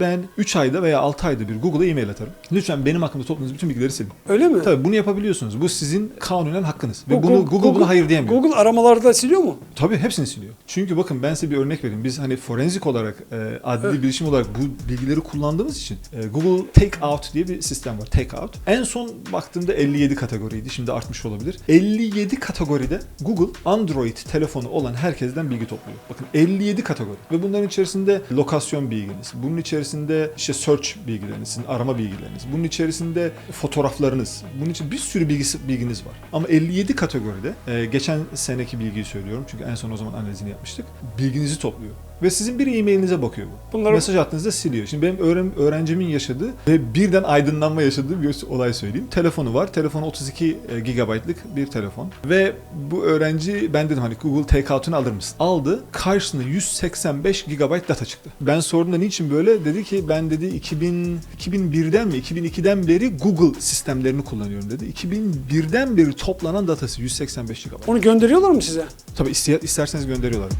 Ben 3 ayda veya 6 ayda bir Google'a e-mail atarım. Lütfen benim hakkımda topladığınız bütün bilgileri silin. Öyle mi? Tabii bunu yapabiliyorsunuz. Bu sizin kanunen hakkınız. Ve Bu bunu Go- Google, buna hayır diyemiyor. Google aramalarda siliyor mu? Tabii hepsini siliyor. Çünkü bakın ben size bir örnek vereyim. Biz hani forenzik olarak, e, adli Evet. bilişim olarak bu bilgileri kullandığımız için e, Google Take Out diye bir sistem var. Take Out. En son baktığımda 57 kategoriydi. Şimdi artmış olabilir. 57 kategoride Google Android telefonu olan herkesten bilgi topluyor. Bakın 57 kategori. Ve bunların içerisinde lokasyon bilginiz, bunun içerisinde işte search bilgileriniz, arama bilgileriniz, bunun içerisinde fotoğraflarınız, bunun için bir sürü bilgisi, bilginiz var. Ama 57 kategoride, e, geçen seneki bilgiyi söylüyorum çünkü en son o zaman analizini yapmıştık, bilginizi topluyor. Ve sizin bir e-mailinize bakıyor bu. Bunları- Mesaj attığınızda siliyor. Şimdi benim öğren- öğrencimin yaşadığı ve birden aydınlanma yaşadığı bir olay söyleyeyim. Telefonu var. Telefonu 32 GB'lık bir telefon. Ve bu öğrenci ben dedim hani Google Takeout'unu alır mısın? Aldı. Karşısına 185 GB data çıktı. Ben sordum da niçin böyle? Dedi ki ben dedi 2000 2001'den mi 2002'den beri Google sistemlerini kullanıyorum dedi. 2001'den beri toplanan datası 185 GB. Onu gönderiyorlar mı size? Tabii iste- isterseniz gönderiyorlar.